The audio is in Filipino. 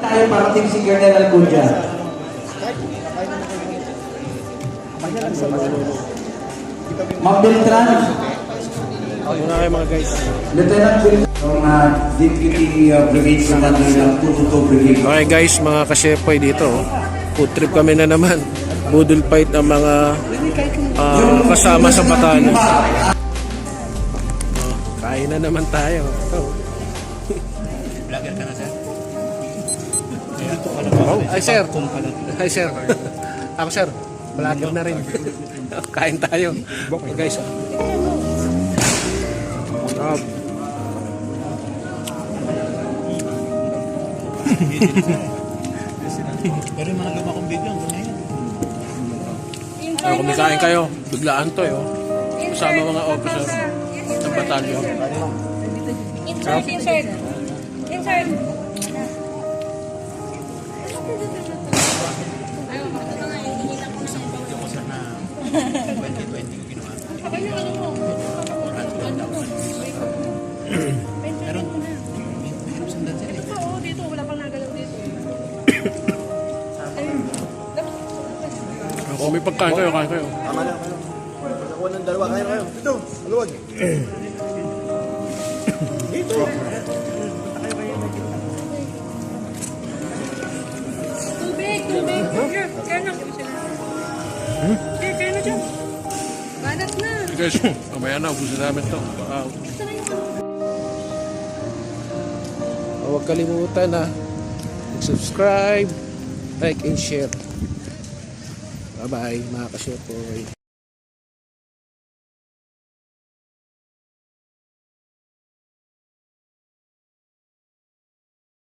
parating si Colonel Alcudia. Ma'am Beltran, Muna kayo mga guys. Lieutenant Beltran, uh, Deputy uh, Brigade Commander ng 222 Brigade. Okay guys, mga kasyepoy dito. oh. Food trip kami na naman. Budol fight ng mga ah, kasama sa batalyon. Oh, kain na naman tayo. Vlogger ka na, sir? Ay sir. Ay sir. Ako sir. Vlogger na rin. Kain tayo. Okay, guys. Ah, Pero yung mga luma kong video, ano na yun? ah, kumikain kayo. Biglaan to eh. Oh. Kasama mga officer ng batalyon. Insert, insert. Insert. Ayaw, makita nga, hindi lang ko sa Video ko, sir, na 2020 ko ginawa. Ano yung ano mo? Pero, mahirap sundan, sir. eh. Oo, dito, wala pang nagalaw dito. Ayun. Kung may pagkain kayo, kain kayo. Tama na, ano? Ako ng dalawa, kayo kayo. Dito, maluwag. Dito. Here, kaya na dyan. Banat na. Guys, mamaya na, ubusin namin to. Wow. Ito na yung Huwag kalimutan na subscribe, like, and share. Bye-bye, mga kasyopoy.